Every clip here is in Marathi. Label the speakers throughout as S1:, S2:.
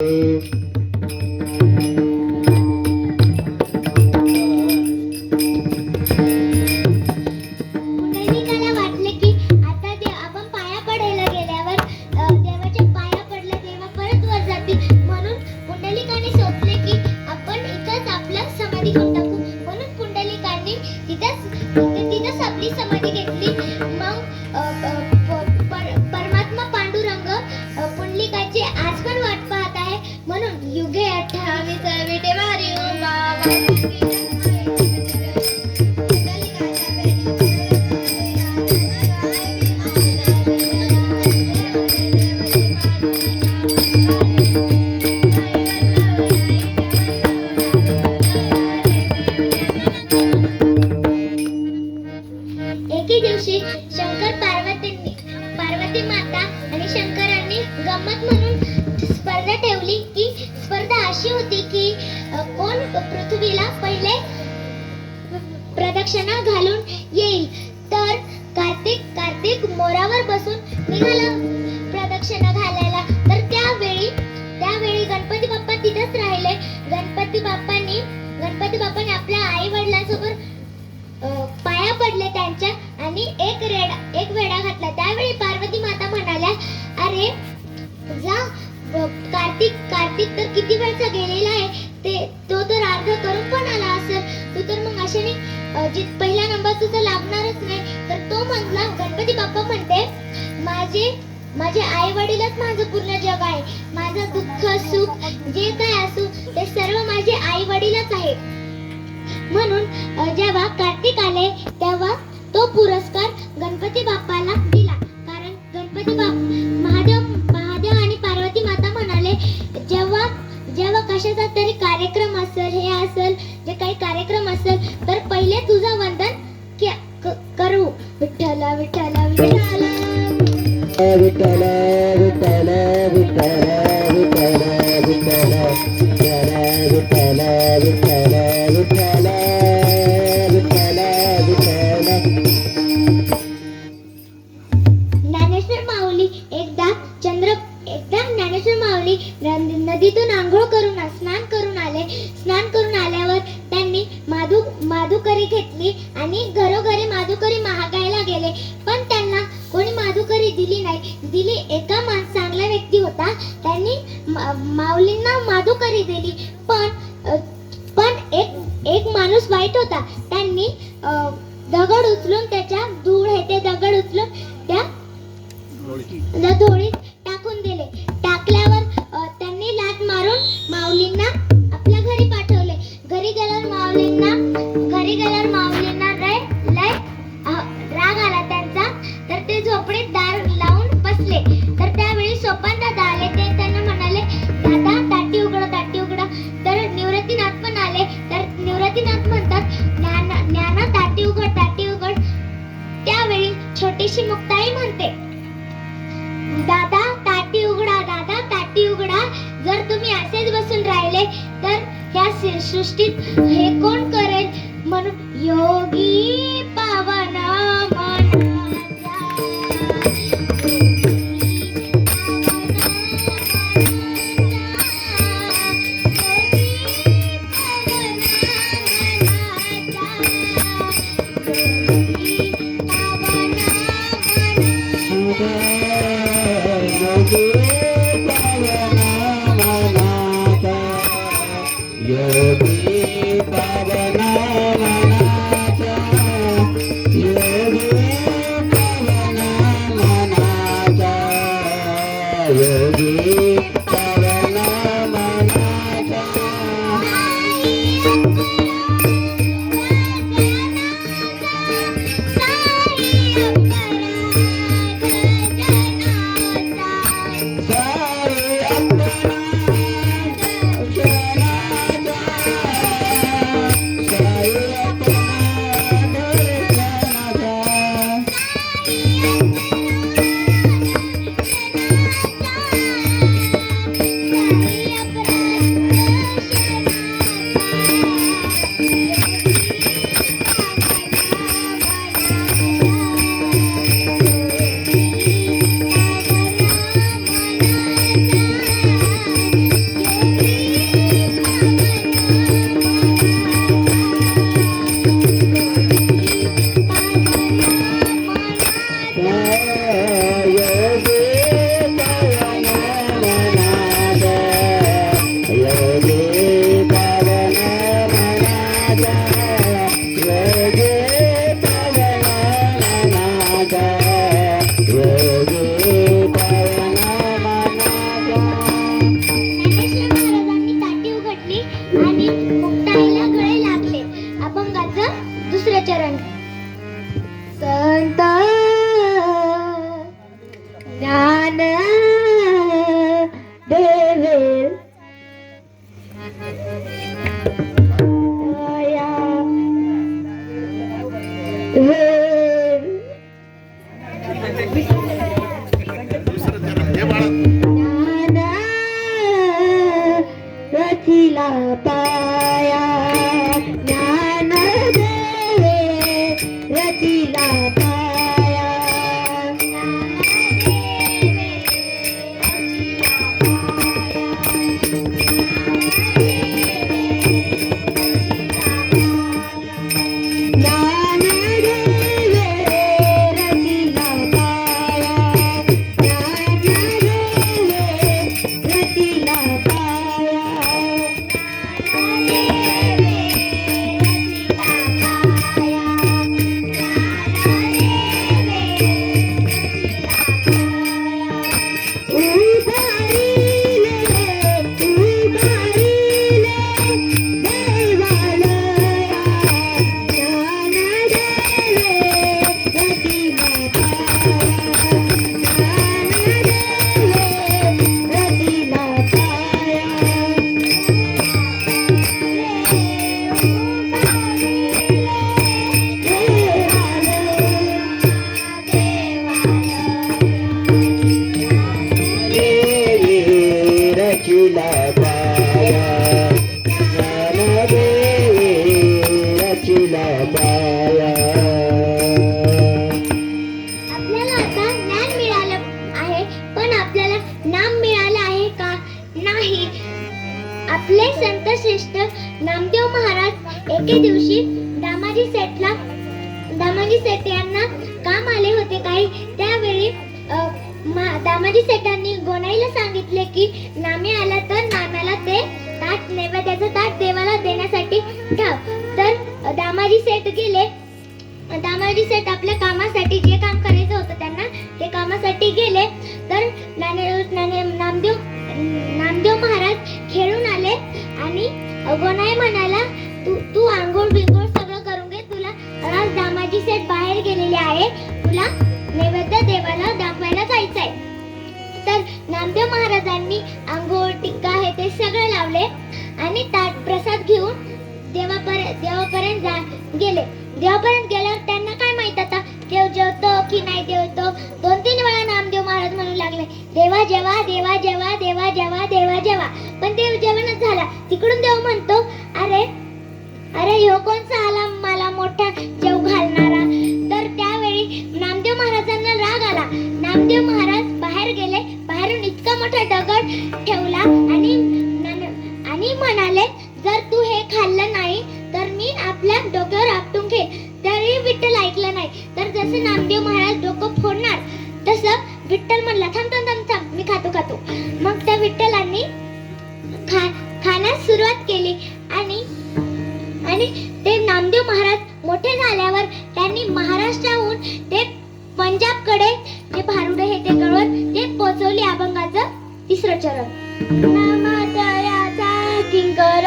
S1: Thank you. बसून प्रदक्षिणा घालायला. तर त्यावेळी त्यावेळी गणपती बाप्पा तिथेच राहिले. गणपती बाप्पांनी गणपती बाप्पाने आपल्या आई वडिलांसोबत पाया पडले त्यांच्या आणि एक रेड एक वेडा घातला. त्यावेळी पार्वती माता म्हणाल्या अरे जा कार्तिक कार्तिक तर किती वेळचा गेलेला आहे. ते तो तर अर्ध करून पण आला असेल. तू तर मग अशाने अ, जी पहिला नंबर तुझा लागणारच नाही. तर तो म्हणला माझे माझे आई वडीलच माझं पूर्ण जग आहे. माझं दुःख सुख जे काय असू ते सर्व माझे आई वडीलच आहेत. म्हणून जेव्हा कार्तिक आले तेव्हा तो पुरस्कार गणपती बाप्पाला दिला. कारण गणपती बाप महादेव महादेव आणि पार्वती माता म्हणाले जेव्हा जेव्हा कशाचा तरी कार्यक्रम असेल हे असेल जे काही कार्यक्रम असेल तर पहिले तुझा वन Thank you. सृष्टीत हे कोण करेल? म्हणून योगी पावा Thank you. दुसरं दामाजी सेठांनी गोनाईला सांगितले की नामे आला तर नाम्याला ते ताट नैवेद्याचं ताट देवाला देण्यासाठी ठाव. तर दामाजी सेठ गेले. दामाजी सेठ आपल्या कामासाठी जे काम करायचं होतं त्यांना ते कामासाठी गेले. तर नाने नाने नामदेव नामदेव महाराज खेळून आले आणि गोनाई म्हणाला तू तू आंघोळ बिंघोळ सगळं करून घे तुला आज दामाजी सेठ बाहेर गेलेले आहे. तुला नैवेद्य देवाला दाखवायला आहे तर नामदेव महाराजांनी आंघोळ टिक्का हे ते सगळं लावले आणि ताट प्रसाद घेऊन देवापर्यंत देवापर्यंत जा गेले. देवापर्यंत गेल्यावर त्यांना काय माहीत आता? देव जेवतो की नाही जेवतो? दोन तीन वेळा नामदेव महाराज म्हणू लागले देवा जेवा देवा जेवा देवा जेवा देवा जेवा. पण देव जेवणच झाला. तिकडून देव म्हणतो अरे अरे ह्यो कोणचा आला मला मोठा जेव घालणारा? तर त्यावेळी नामदेव महाराजांना राग आला. नामदेव महाराज बाहेर गेले बाहेरून इतका मोठा दगड ठेवला आणि आणि म्हणाले जर तू हे खाल्लं नाही तर मी आपल्या डोक्यावर आपटून घे तरी विठ्ठल ऐकलं नाही. तर जसं नामदेव महाराज डोकं फोडणार तसं विठ्ठल म्हणला थांब थांब थांब थांब मी खातो खातो. मग त्या विठ्ठलांनी खा खाण्यास सुरुवात केली आणि आणि ते नामदेव महाराज मोठे झाल्यावर त्यांनी महाराष्ट्राहून ते पंजाबकडे जे भारुड हे ते कळवत ते पोचवले अभंगाचं तिसरं चरण. नामदयाचा किंकर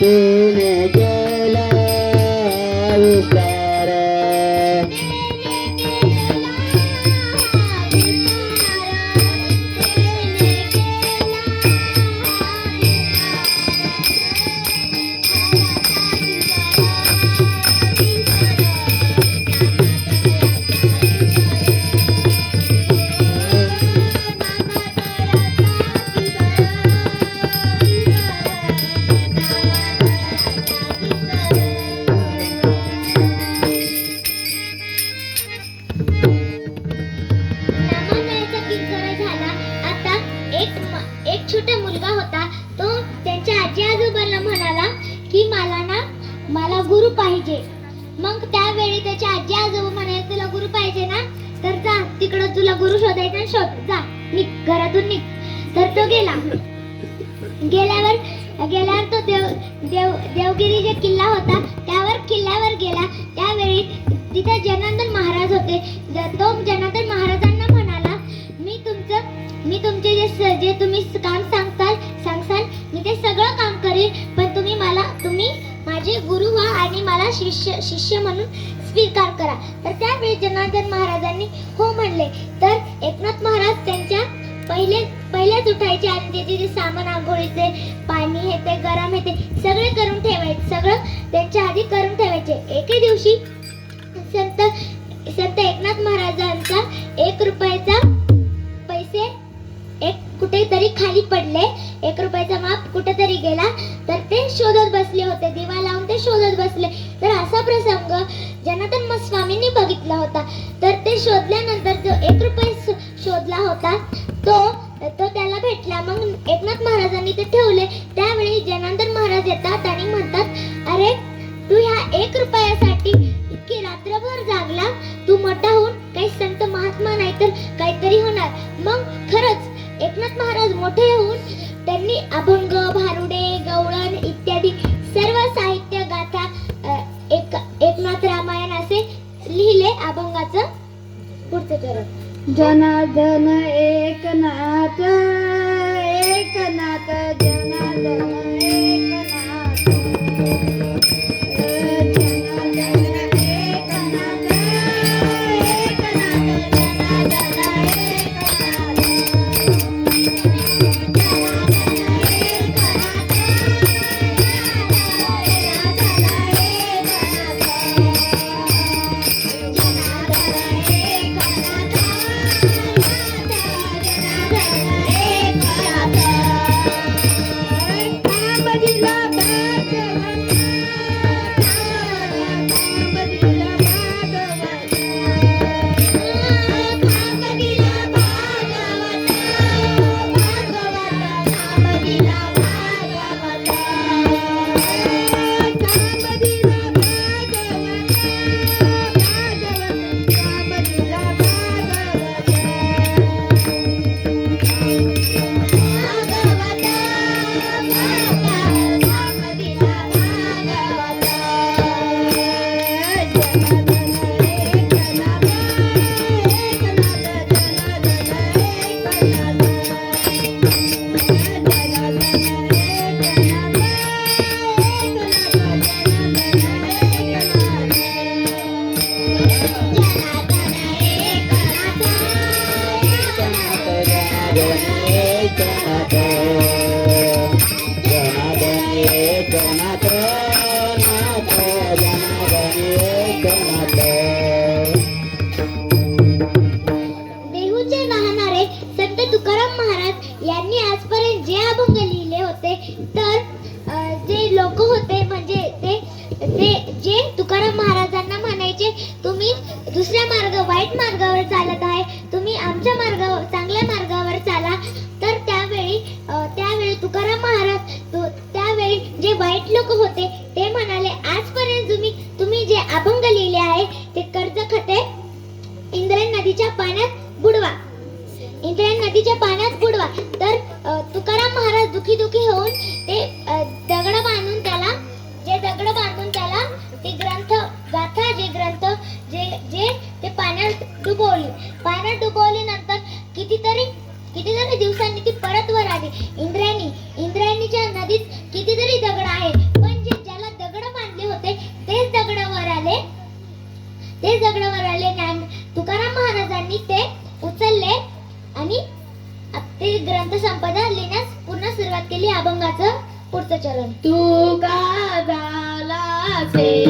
S1: तेरे सर जे तुम्ही काम सांगताल सांगसाल मी ते सगळं काम करेन. पण तुम्ही मला तुम्ही माझे गुरु व्हा आणि मला शिष्य शिष्य म्हणून स्वीकार करा. तर त्यावेळी जनार्दन महाराजांनी हो म्हणले. तर एकनाथ महाराज त्यांच्या पहिले पहिलेच उठायचे आणि त्याचे जे सामान आंघोळीचे पाणी हे ते गरम हे ते सगळे करून ठेवायचे. सगळं त्यांच्या आधी करून ठेवायचे. एके दिवशी संत संत एकनाथ महाराजांचा एक रुपयाचा कुठेतरी खाली पडले. एक रुपयाचा माप कुठेतरी गेला. तर ते शोधत बसले होते. दिवा लावून ते शोधत बसले. तर असा प्रसंग जनातन मग स्वामींनी बघितला होता. तर ते शोधल्यानंतर जो एक रुपये शोधला होता तो तो त्याला भेटला. मग एकनाथ महाराजांनी ते ठेवले. त्यावेळी जनार्दन महाराज येतात आणि म्हणतात अरे तू ह्या एक रुपयासाठी इतकी रात्रभर जागला. तू मोठा होऊन काही संत महात्मा नाही तर काहीतरी होणार. मग खरंच एकनाथ महाराज मोठे होऊन त्यांनी अभंग भारुडे गवळण इत्यादी सर्व साहित्य गाथा एक एकनाथ रामायण असे लिहिले अभंगाचं पुढचं चरण.
S2: जन जन एकनाथ. एकनाथ
S1: नदीच्या पाण्यात बुडवा. तर तुकाराम महाराज दुखी दुखी होऊन तू
S2: का झाला से